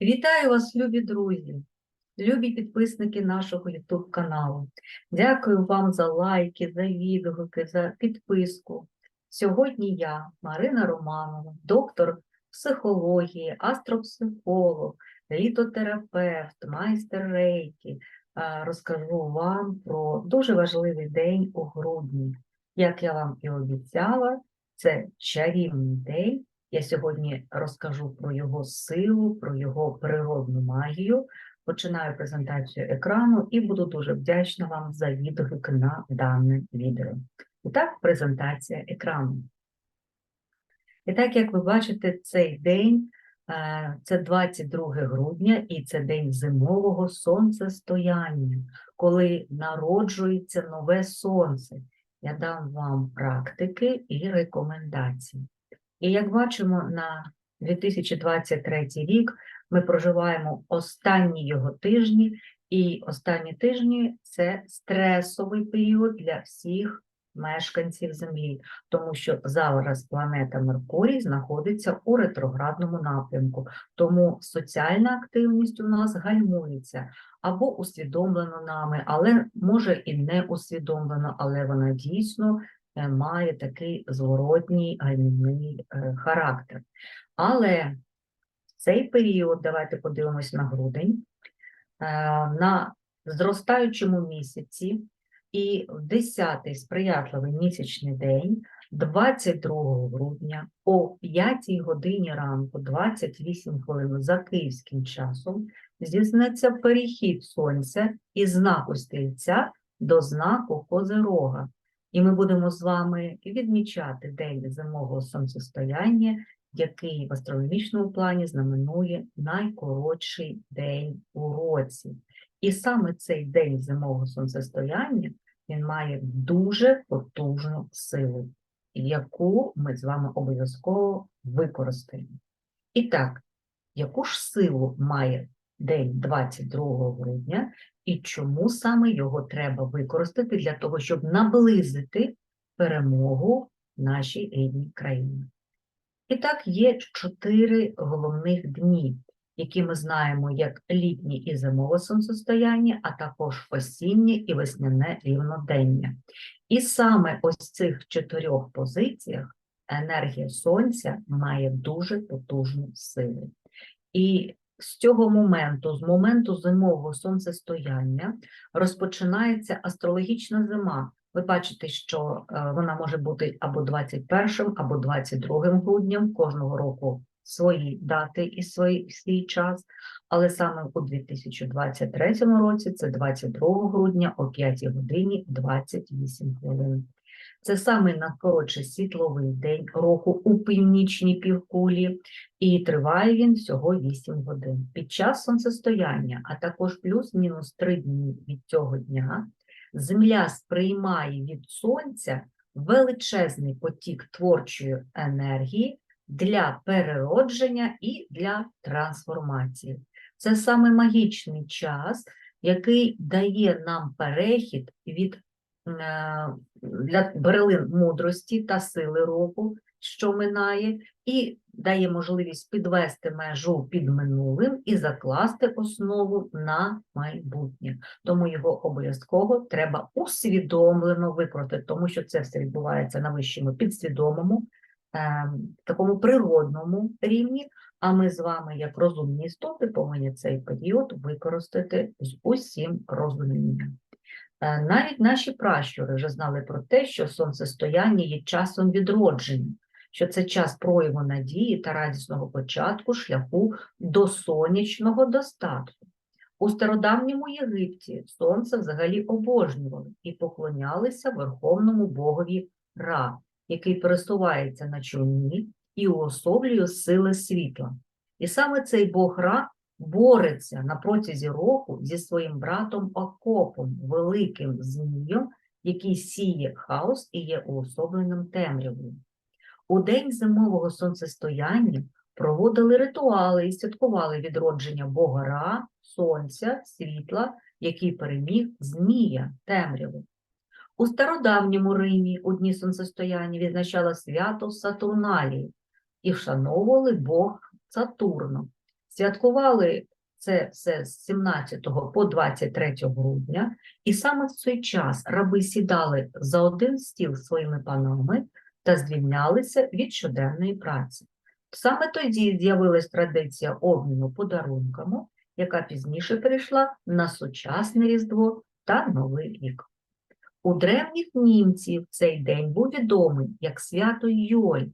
Вітаю вас, любі друзі, любі підписники нашого YouTube каналу. Дякую вам за лайки, за відгуки, за підписку. Сьогодні я, Марина Романова, доктор психології, астропсихолог, літотерапевт, майстер рейки, розкажу вам про дуже важливий день у грудні. Як я вам і обіцяла, це чарівний день. Я сьогодні розкажу про його силу, про його природну магію. Починаю презентацію екрану і буду дуже вдячна вам за відгук на дане відео. І так, презентація екрану. І так, як ви бачите, цей день е, це 22 грудня, і це день зимового сонцестояння, коли народжується нове сонце. Я дам вам практики і рекомендації. І як бачимо, на 2023 рік ми проживаємо останні його тижні, і останні тижні це стресовий період для всіх мешканців Землі, тому що зараз планета Меркурій знаходиться у ретроградному напрямку, тому соціальна активність у нас гальмується або усвідомлено нами, але може і не усвідомлено, але вона дійсно має такий зворотній гальмівний е, характер. Але в цей період, давайте подивимось на грудень, е, на зростаючому місяці і в 10-й сприятливий місячний день, 22 грудня о 5 годині ранку, 28 хвилин за київським часом, здійсниться перехід сонця із знаку стрільця до знаку Козирога. І ми будемо з вами відмічати день зимового сонцестояння, який в астрономічному плані знаменує найкоротший день у році. І саме цей день зимового сонцестояння він має дуже потужну силу, яку ми з вами обов'язково використаємо. І так, яку ж силу має день 22 грудня і чому саме його треба використати для того, щоб наблизити перемогу нашій рідній країні? І так, є чотири головних дні, які ми знаємо як літнє і зимове сонцестояння, а також осіннє і весняне рівнодення. І саме ось цих чотирьох позиціях енергія сонця має дуже потужну силу. І з цього моменту, з моменту зимового сонцестояння, розпочинається астрологічна зима. Ви бачите, що е, вона може бути або 21 або 22 грудням кожного року свої дати і свій, свій час, але саме у 2023 році це 22 грудня о 5 годині 28 хвилин. Це саме найкоротший світловий день року у північній півкулі, і триває він всього 8 годин. Під час сонцестояння, а також плюс-мінус 3 дні від цього дня, Земля сприймає від сонця величезний потік творчої енергії для переродження і для трансформації. Це саме магічний час, який дає нам перехід від для берелин мудрості та сили року, що минає, і дає можливість підвести межу під минулим і закласти основу на майбутнє. Тому його обов'язково треба усвідомлено використати, тому що це все відбувається на вищому підсвідомому, е, такому природному рівні. А ми з вами, як розумні істоти, повинні цей період використати з усім розумінням. Е, Навіть наші пращури вже знали про те, що сонцестояння є часом відродження, що це час прояву надії та радісного початку шляху до сонячного достатку. У стародавньому Єгипті сонце взагалі обожнювали і поклонялися верховному богові Ра, який пересувається на човні і уособлює сили світла. І саме цей бог Ра бореться на протязі року зі своїм братом Акопом, великим змієм, який сіє хаос і є уособленим темрявою. У день зимового сонцестояння проводили ритуали і святкували відродження бога Ра, сонця, світла, який переміг змія темряву. У стародавньому Римі у дні сонцестояння відзначало свято Сатурналії і вшановували Бог Сатурну. Святкували це все з 17 по 23 грудня, і саме в цей час раби сідали за один стіл своїми панами та звільнялися від щоденної праці. Саме тоді з'явилась традиція обміну подарунками, яка пізніше перейшла на сучасне Різдво та Новий рік. У древніх німців цей день був відомий як свято Йоль.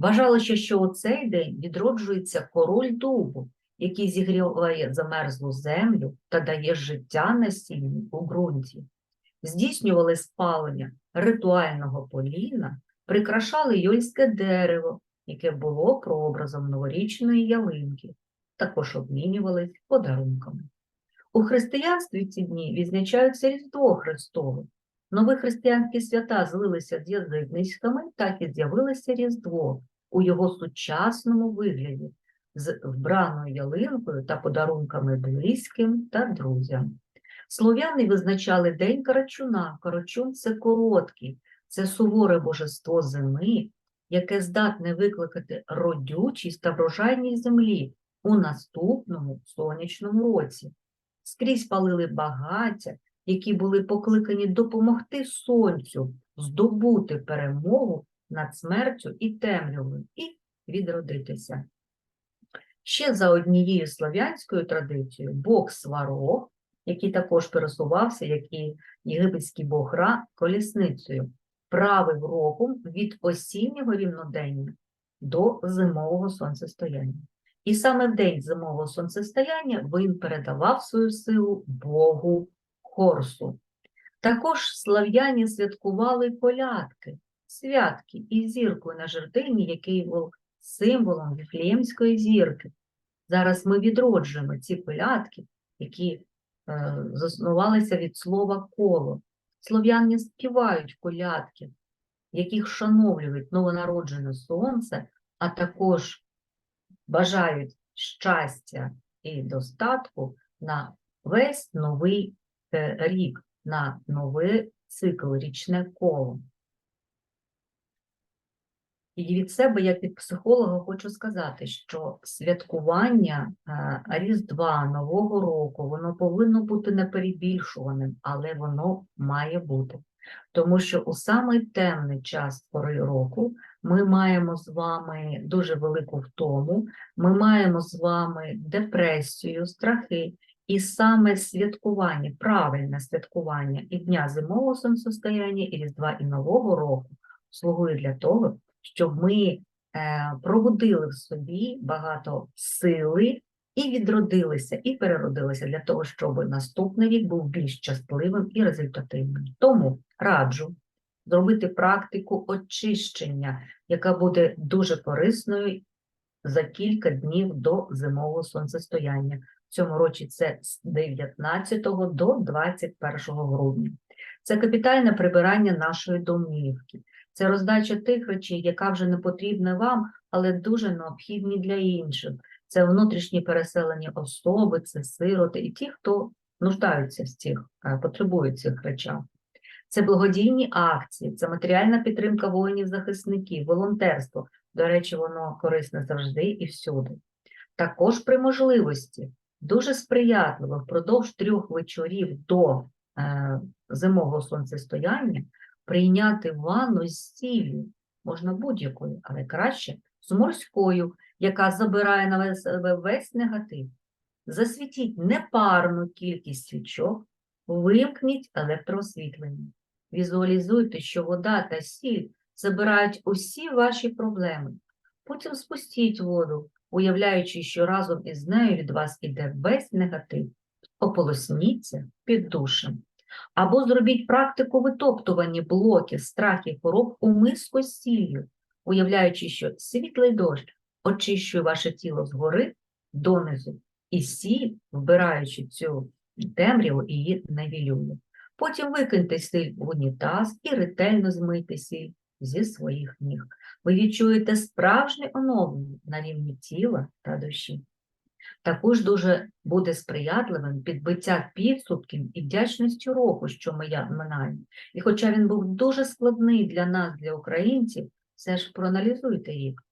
Вважалося, що у цей день відроджується король дубу, який зігріває замерзлу землю та дає життя насінню у ґрунті. Здійснювали спалення ритуального поліна, прикрашали йольське дерево, яке було прообразом новорічної ялинки, також обмінювались подарунками. У християнстві ці дні відзначаються Різдво Христове. Нові християнські свята злилися з язичницькими, так і з'явилося Різдво у його сучасному вигляді з вбраною ялинкою та подарунками близьким та друзям. Слов'яни визначали День Карачуна. Карачун – це короткий, це суворе божество зими, яке здатне викликати родючість та врожайність землі у наступному сонячному році. Скрізь палили багаття, які були покликані допомогти сонцю здобути перемогу над смертю і темрявою і відродитися. Ще за однією слов'янською традицією бог Сварог, який також пересувався, як і єгипетський бог Ра, колісницею, правив роком від осіннього рівнодення до зимового сонцестояння. І саме в день зимового сонцестояння він передавав свою силу Богу Хорсу. Також слав'яні святкували колядки, святки і зіркою на жердині, який був символом Віфлеємської зірки. Зараз ми відроджуємо ці колядки, які е, заснувалися від слова коло. Слов'яни співають колядки, яких вшановлюють новонароджене сонце, а також бажають щастя і достатку на весь новий е, рік, на новий цикл, річне коло. І від себе, як від психолога, хочу сказати, що святкування е, Різдва, Нового року, воно повинно бути неперебільшуваним, але воно має бути. Тому що у самий темний час пори року ми маємо з вами дуже велику втому, ми маємо з вами депресію, страхи, і саме святкування, правильне святкування і Дня зимового сонцестояння, і Різдва, і Нового року слугує для того, щоб ми е, пробудили в собі багато сили і відродилися, і переродилися для того, щоб наступний рік був більш щасливим і результативним. Тому раджу зробити практику очищення, яка буде дуже корисною за кілька днів до зимового сонцестояння. В цьому році це з 19 до 21 грудня. Це капітальне прибирання нашої домівки. Це роздача тих речей, яка вже не потрібна вам, але дуже необхідні для інших. Це внутрішні переселені особи, це сироти і ті, хто нуждаються з цих, е, потребують цих речах. Це благодійні акції, це матеріальна підтримка воїнів-захисників, волонтерство. До речі, воно корисне завжди і всюди. Також при можливості дуже сприятливо впродовж трьох вечорів до е, зимового сонцестояння прийняти ванну з сіллю, можна будь-якою, але краще з морською, яка забирає на себе весь негатив. Засвітіть непарну кількість свічок, вимкніть електроосвітлення. Візуалізуйте, що вода та сіль забирають усі ваші проблеми. Потім спустіть воду, уявляючи, що разом із нею від вас іде весь негатив. Ополосніться під душем. Або зробіть практику витоптування блоків, страхів, хвороб у миску з сіллю, уявляючи, що світлий дощ очищує ваше тіло згори донизу, і сіль, вбираючи цю темряву, її навілює. Потім викиньте сіль в унітаз і ретельно змийте сіль зі своїх ніг. Ви відчуєте справжнє оновлення на рівні тіла та душі. Також дуже буде сприятливим підбиття підсумків і вдячністю року, що ми минаємо. І хоча він був дуже складний для нас, для українців, все ж проаналізуйте рік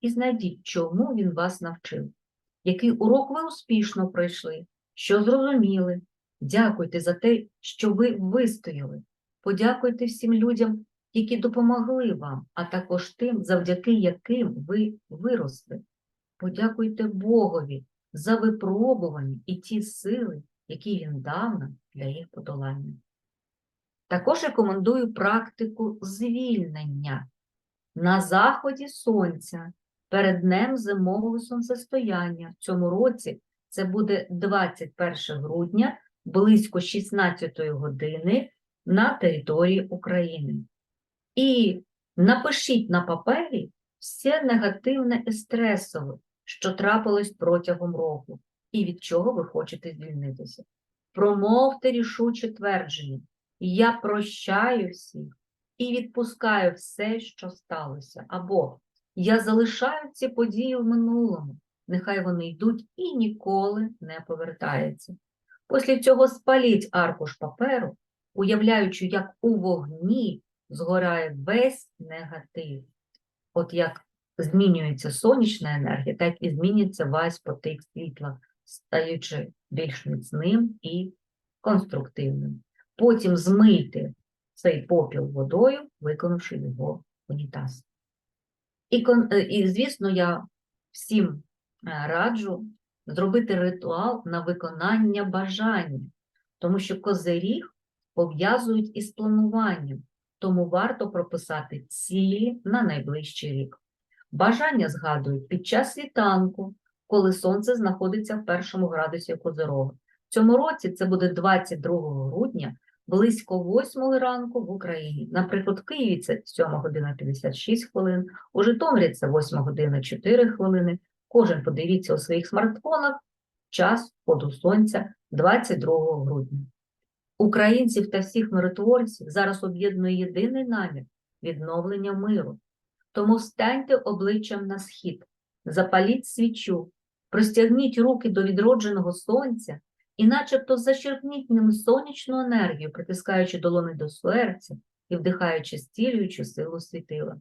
і знайдіть, чому він вас навчив. який урок ви успішно пройшли, що зрозуміли. Дякуйте за те, що ви вистояли. Подякуйте всім людям, які допомогли вам, а також тим, завдяки яким ви виросли. Подякуйте Богові за випробування і ті сили, які він дав нам для їх подолання. Також рекомендую практику звільнення на заході сонця перед днем зимового сонцестояння. В цьому році це буде 21 грудня близько 16 години на території України. І напишіть на папері все негативне і стресове, що трапилось протягом року, і від чого ви хочете звільнитися. Промовте рішуче твердження. Я прощаю всіх і відпускаю все, що сталося. Або я залишаю ці події в минулому, нехай вони йдуть і ніколи не повертаються. Після цього спаліть аркуш паперу, уявляючи, як у вогні згорає весь негатив. От як змінюється сонячна енергія, так і змінюється весь потік світла, стаючи більш міцним і конструктивним. Потім змийте цей попіл водою, виконавши його унітаз. І, е, і, звісно, я всім е, раджу зробити ритуал на виконання бажання, тому що козиріг пов'язують із плануванням, тому варто прописати цілі на найближчий рік. Бажання згадують під час світанку, коли сонце знаходиться в першому градусі Козирога. В цьому році це буде 22 грудня, близько 8 ранку в Україні. Наприклад, в Києві це 7 година 56 хвилин, у Житомирі це 8 година 4 хвилини. Кожен подивіться у своїх смартфонах час входу сонця 22 грудня. Українців та всіх миротворців зараз об'єднує єдиний намір відновлення миру. Тому встаньте обличчям на схід, запаліть свічу, простягніть руки до відродженого сонця і начебто зачерпніть ним сонячну енергію, притискаючи долони до серця і вдихаючи стілюючу силу світила.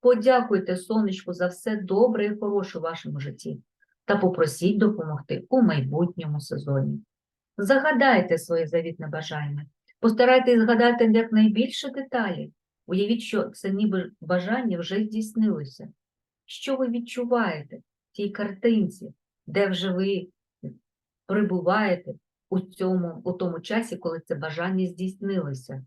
Подякуйте сонечку за все добре і хороше в вашому житті та попросіть допомогти у майбутньому сезоні. Загадайте своє завітне бажання, постарайтесь згадати якнайбільше деталей. Уявіть, що це ніби бажання вже здійснилося. Що ви відчуваєте в тій картинці, де вже ви перебуваєте у, цьому, у тому часі, коли це бажання здійснилося?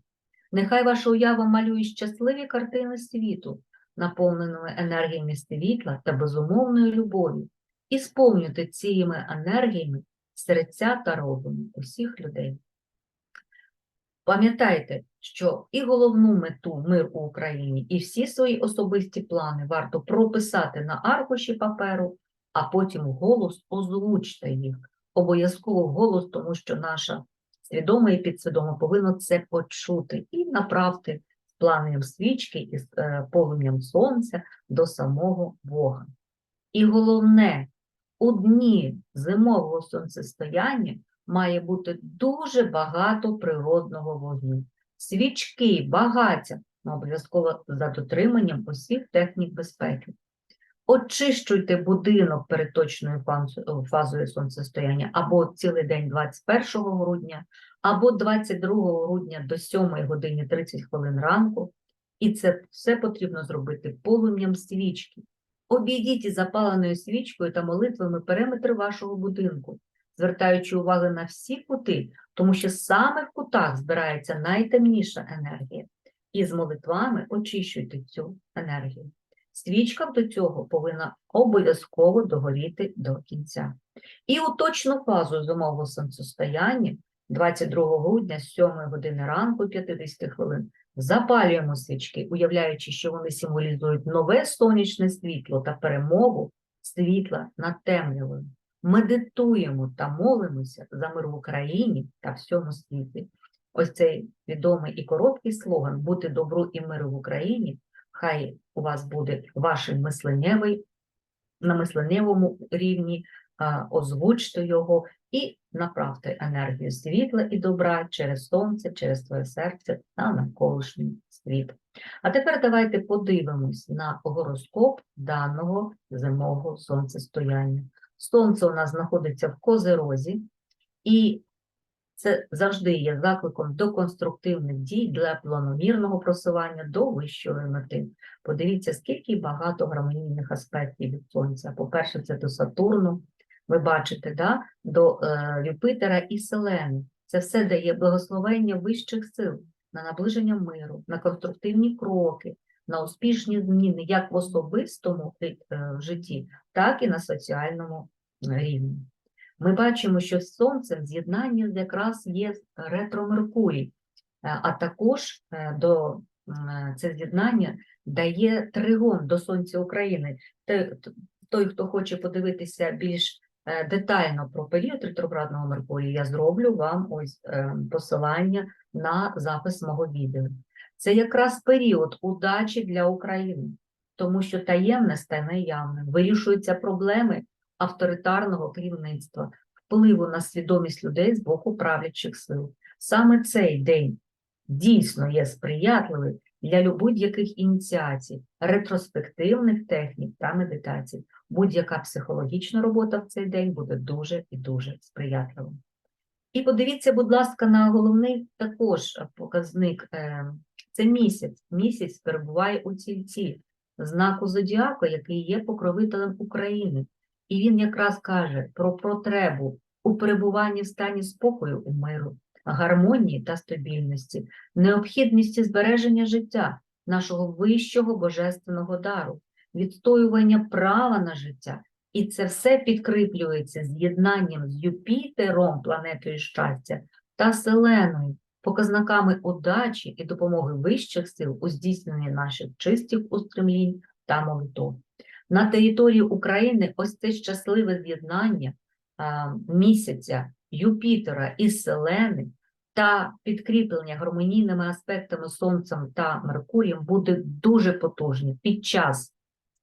Нехай ваша уява малює щасливі картини світу, наповненими енергіями світла та безумовною любов'ю, і сповнюйте цими енергіями серця та розуму усіх людей. Пам'ятайте, що і головну мету мир у Україні, і всі свої особисті плани варто прописати на аркуші паперу, а потім голос озвучте їх. Обов'язково голос, тому що наша свідома і підсвідома повинна це почути і направте з пламенем свічки і е, полум'ям сонця до самого Бога. І головне, у дні зимового сонцестояння має бути дуже багато природного вогню. Свічки, багаття, ну, обов'язково за дотриманням усіх технік безпеки. Очищуйте будинок перед точною фазою- сонцестояння або цілий день 21 грудня, або 22 грудня до 7 години 30 хвилин ранку. І це все потрібно зробити полум'ям свічки. Обійдіть запаленою свічкою та молитвами периметр вашого будинку, звертаючи увагу на всі кути, тому що саме в кутах збирається найтемніша енергія. І з молитвами очищуйте цю енергію. Свічка до цього повинна обов'язково догоріти до кінця. І у точну фазу зимового сонцестояння 22 грудня з 7 години ранку 50 хвилин запалюємо свічки, уявляючи, що вони символізують нове сонячне світло та перемогу світла над темрявою. Медитуємо та молимося за мир в Україні та всьому світі. Ось цей відомий і короткий слоган Бути добру і миру в Україні. Хай у вас буде ваш мисленнєвий, на мисленнєвому рівні, озвучте його і направте енергію світла і добра через сонце, через твоє серце на навколишній світ. А тепер давайте подивимось на гороскоп даного зимового сонцестояння. Сонце у нас знаходиться в Козерозі, і це завжди є закликом до конструктивних дій для планомірного просування до вищої мети. Подивіться, скільки багато гармонійних аспектів від Сонця. По-перше, це до Сатурну, ви бачите, да? до е, Юпитера і Селени. Це все дає благословення вищих сил на наближення миру, на конструктивні кроки, на успішні зміни як в особистому е, житті, так і на соціальному е, рівні. Ми бачимо, що з Сонцем з'єднання якраз є ретро Меркурій, Е, а також е, до це з'єднання дає тригон до Сонця України. Той, хто хоче подивитися більш е, детально про період ретроградного Меркурія, я зроблю вам ось е, посилання на запис мого відео. Це якраз період удачі для України, тому що таємне стане явним, вирішуються проблеми авторитарного керівництва, впливу на свідомість людей з боку правлячих сил. Саме цей день дійсно є сприятливий для будь-яких ініціацій, ретроспективних технік та медитацій. Будь-яка психологічна робота в цей день буде дуже і дуже сприятливою. І подивіться, будь ласка, на головний також показник е, це місяць. Місяць перебуває у тільці, знаку зодіака, який є покровителем України. І він якраз каже про потребу у перебуванні в стані спокою у миру, гармонії та стабільності, необхідності збереження життя, нашого вищого божественного дару, відстоювання права на життя. І це все підкріплюється з'єднанням з Юпітером, планетою щастя, та Селеною, показниками удачі і допомоги вищих сил у здійсненні наших чистих устремлінь та молитов. На території України ось це щасливе з'єднання місяця Юпітера і Селени та підкріплення гармонійними аспектами Сонцем та Меркурієм буде дуже потужні під час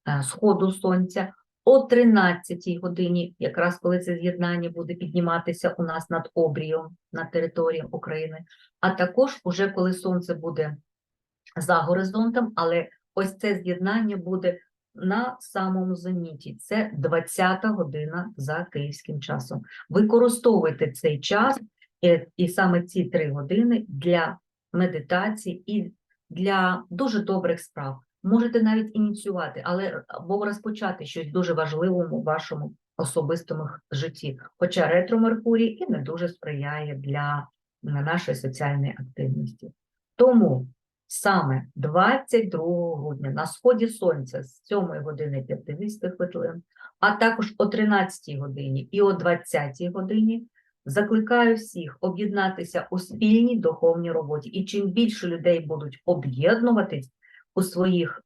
е, сходу Сонця о 13 годині, якраз коли це з'єднання буде підніматися у нас над обрієм на території України, а також уже коли Сонце буде за горизонтом, але ось це з'єднання буде на самому зеніті. Це 20 година за київським часом. Використовуйте цей час і, і саме ці три години для медитації і для дуже добрих справ. Можете навіть ініціювати, але або розпочати щось дуже важливому в вашому особистому житті. Хоча ретро Меркурій і не дуже сприяє для нашої соціальної активності. Тому саме 22 грудня на сході сонця з 7 години 50 хвилин, а також о 13 годині і о 20 годині закликаю всіх об'єднатися у спільній духовній роботі. І чим більше людей будуть об'єднуватись у своїх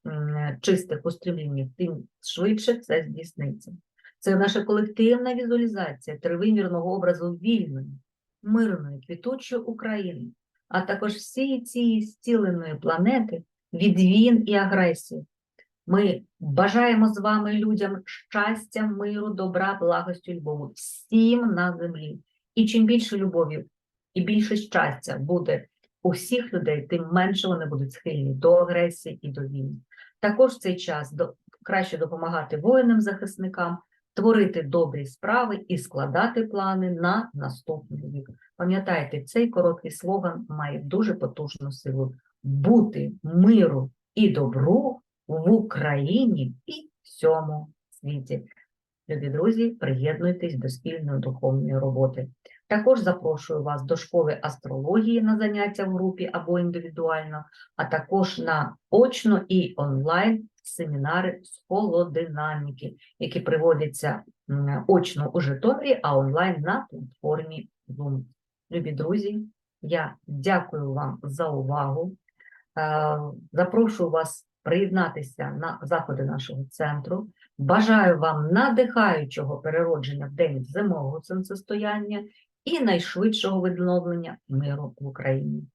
чистих устремліннях, тим швидше це здійсниться. Це наша колективна візуалізація тривимірного образу вільної, мирної, квітучої України, а також всієї цієї зціленої планети від війн і агресії. Ми бажаємо з вами людям щастя, миру, добра, благості, любові, всім на землі. І чим більше любові і більше щастя буде у всіх людей, тим менше вони будуть схильні до агресії і до війни. Також в цей час до, краще допомагати воїнам-захисникам, творити добрі справи і складати плани на наступний рік. Пам'ятайте, цей короткий слоган має дуже потужну силу бути миру і добру в Україні і всьому світі. Любі друзі, приєднуйтесь до спільної духовної роботи. Також запрошую вас до школи астрології на заняття в групі або індивідуально, а також на очно і онлайн семінари з холодинаміки, які приводяться очно у Житомирі, а онлайн на платформі Zoom. Любі друзі, я дякую вам за увагу. Е, Запрошую вас приєднатися на заходи нашого центру. Бажаю вам надихаючого переродження в день зимового сонцестояння і найшвидшого відновлення миру в Україні.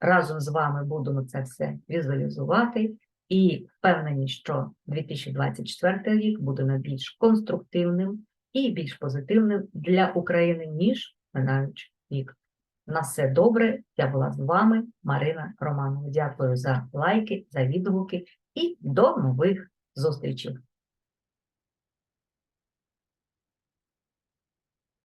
Разом з вами будемо це все візуалізувати і впевнені, що 2024 рік буде найбільш конструктивним і більш позитивним для України, ніж минаючий рік. На все добре. Я була з вами, Марина Романова. Дякую за лайки, за відгуки і до нових зустрічей.